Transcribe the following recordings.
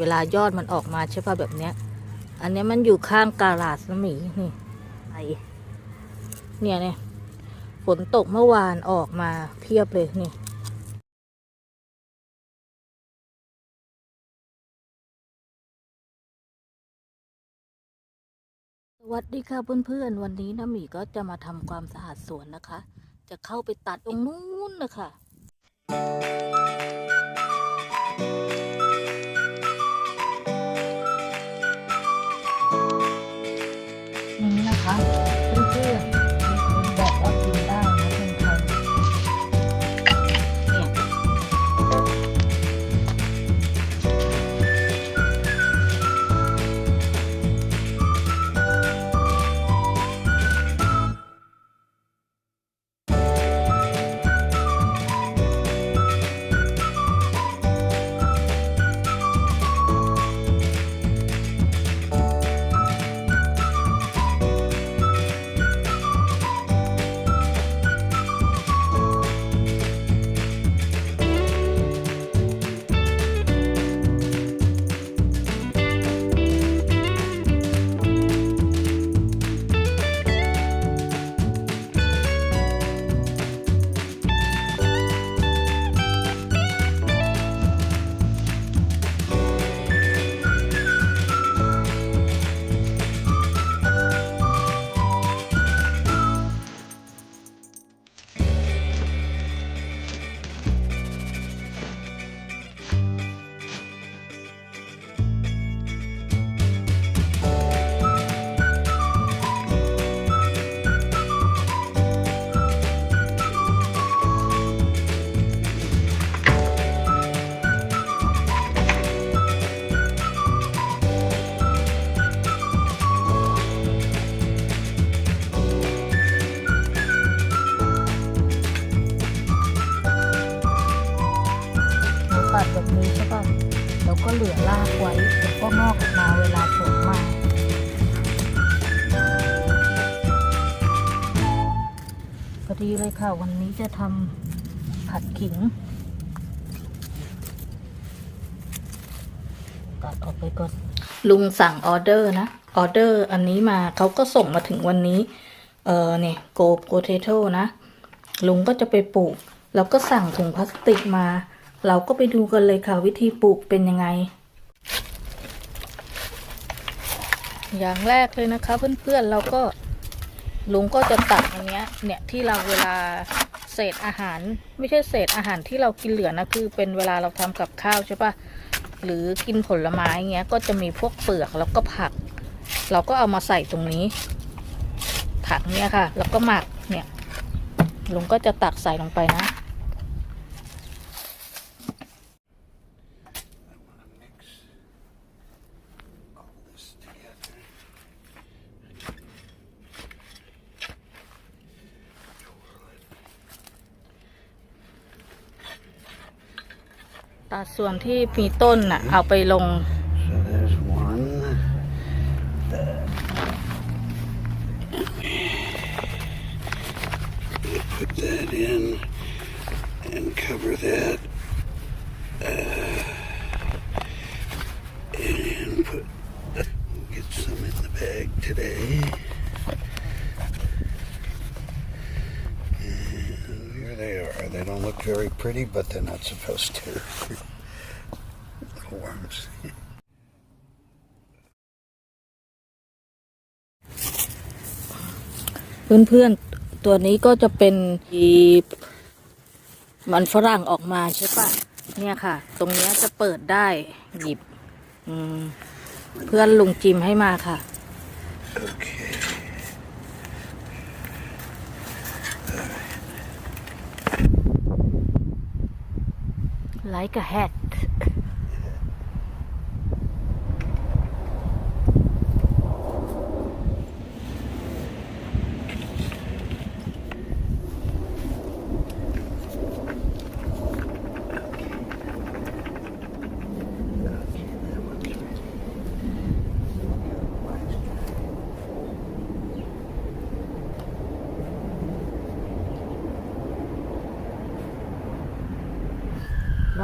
เวลายอดมันออกมาใช่ป่ะแบบเนี้ย อันนี้มันอยู่ข้างกาลาดนะหมีนี่ไอเนี่ยเนี่ยฝนตกเมื่อวานออกมาเพียบเลยนี่สวัสดีค่ะเพื่อนๆ วันนี้นะหมีก็จะมาทำความสะอาดสวนนะคะ จะเข้าไปตัดตรงนู้นนะคะ ก็เหลือรากไว้เดี๋ยวก็งอกออกมาเวลาฝนมาพอดีเลยค่ะ วันนี้จะทำผัดขิงตัดออกไปก่อนลุงสั่งออเดอร์นะ ออเดอร์อันนี้มาเขาก็ส่งมาถึงวันนี้ เออเนี่ยโกโพเทโต้นะ ลุงก็จะไปปลูก แล้วก็สั่งถุงพลาสติกมา เราก็ไปดูกันเลยค่ะวิธีปลูกเป็นยังไง อย่างแรกเลยนะคะเพื่อนๆเราก็ลุงก็จะตัดอันเนี้ยเนี่ยที่เราเวลาเศษอาหาร ไม่ใช่เศษอาหารที่เรากินเหลือนะคือ เป็นเวลาเราทำกับข้าวใช่ปะหรือกินผลไม้เงี้ยก็จะมีพวกเปลือกแล้วก็ผัก เราก็เอามาใส่ตรงนี้ถังเนี่ยค่ะ แล้วก็หมักเนี่ยลุงก็จะตักใส่ลงไปนะ ตัดส่วนที่มีต้นน่ะเอาไปลง So there's one. Put that in and cover that. Uh, and put we'll get some in the bag today. And here they are. They don't look very pretty, but they're not supposed to. Little worms. เพื่อนๆ ตัวนี้ก็จะเป็นอีมันฝรั่งออกมาใช่ปะเนี่ยค่ะ ตรงเนี้ยจะเปิดได้หยิบ อืม เพื่อนลุงจิมให้มาค่ะ Okay. Like a hat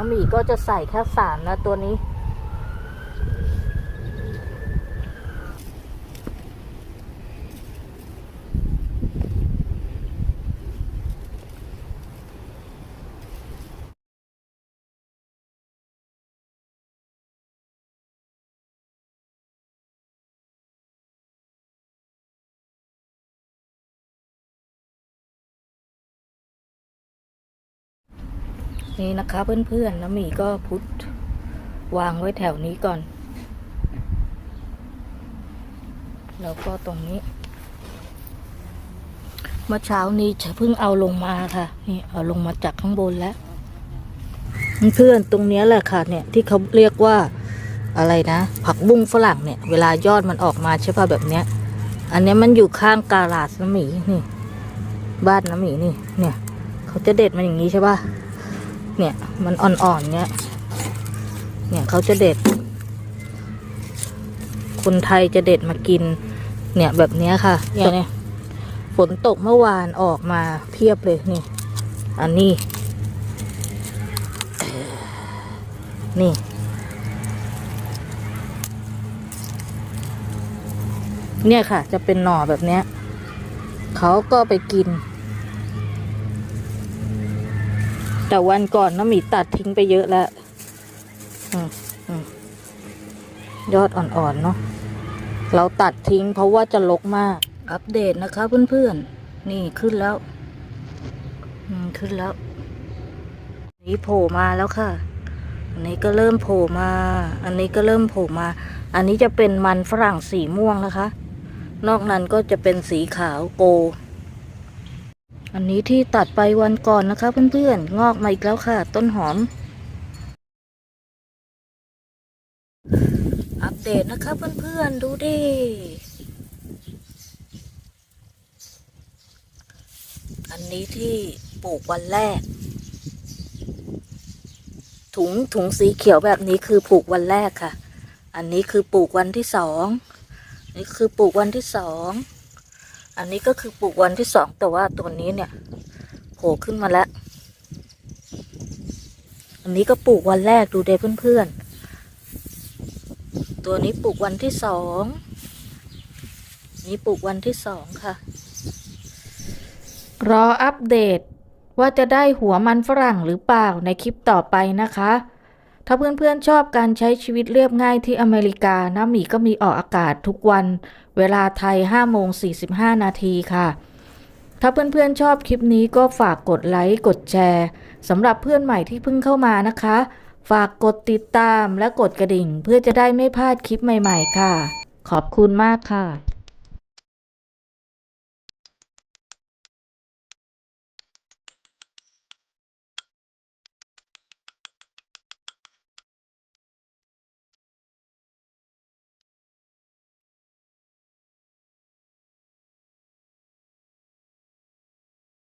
หมี่ก็จะใส่แค่สามนะตัวนี้ นี่นะคะเพื่อนๆน้ำหมีก็พุทธวางไว้แถวนี้ก่อน แล้วก็ตรงนี้ เมื่อเช้านี้จะเพิ่งเอาลงมาค่ะ นี่เอาลงมาจากข้างบนแล้ว เพื่อนตรงนี้แหละค่ะเนี่ยที่เขาเรียกว่าอะไรนะ ผักบุ้งฝรั่งเนี่ย เวลายอดมันออกมาใช่ป่ะแบบเนี้ย อันนี้มันอยู่ข้างกาลาดน้ำหมีนี่ บ้านน้ำหมีนี่ เนี่ย เขาจะเด็ดมันอย่างนี้ใช่ป่ะ เนี่ย มันอ่อนๆเนี้ยเนี่ยเขาจะเด็ด คนไทยจะเด็ดมากิน เนี่ยแบบเนี้ยค่ะเนี่ยเนี่ยฝนตกเมื่อวานออกมาเพียบเลยนี่ อันนี้ นี่ เนี่ยค่ะ จะเป็นหน่อแบบเนี้ยเขาก็ไปกิน แต่วันก่อนน้ำหมีตัดทิ้งไปเยอะแล้วอืมอืมยอดอ่อนๆเนาะเราตัดทิ้งเพราะว่าจะลกมาก อัปเดตนะคะเพื่อนๆ นี่ขึ้นแล้วอืมขึ้นแล้ว นี่โผล่มาแล้วค่ะ อันนี้ก็เริ่มโผล่มา อันนี้ก็เริ่มโผล่มา อันนี้จะเป็นมันฝรั่งสีม่วงนะคะ นอกนั้นก็จะเป็นสีขาวโก อันนี้ที่ตัดไปวันก่อนนะคะเพื่อนๆ งอกมาอีกแล้วค่ะ ต้นหอม อัปเดตนะคะเพื่อนๆ ดูดิ อันนี้ที่ปลูกวันแรก ถุงถุงสีเขียวแบบนี้คือปลูกวันแรกค่ะ อันนี้คือปลูกวันที่สอง นี่คือปลูกวันที่สอง อันนี้ก็คือปลูกวันที่สองแต่ว่าตัวนี้เนี่ยโผล่ขึ้นมาแล้ว อันนี้ก็ปลูกวันแรกดูเด้เพื่อนๆ ตัวนี้ปลูกวันที่สอง นี่ปลูกวันที่สองค่ะ รออัปเดตว่าจะได้หัวมันฝรั่งหรือเปล่าในคลิปต่อไปนะคะ ถ้าเพื่อนๆชอบการใช้ชีวิตเรียบง่ายที่อเมริกา น้ำหมีก็มีออกอากาศทุกวัน เวลาไทย5โมง45 นาทีค่ะ ถ้าเพื่อนๆชอบคลิปนี้ก็ฝากกดไลค์ กดแชร์สำหรับเพื่อนใหม่ที่เพิ่งเข้ามานะคะ ฝากกดติดตามและกดกระดิ่ง เพื่อจะได้ไม่พลาดคลิปใหม่ ๆ ค่ะ ขอบคุณมากค่ะ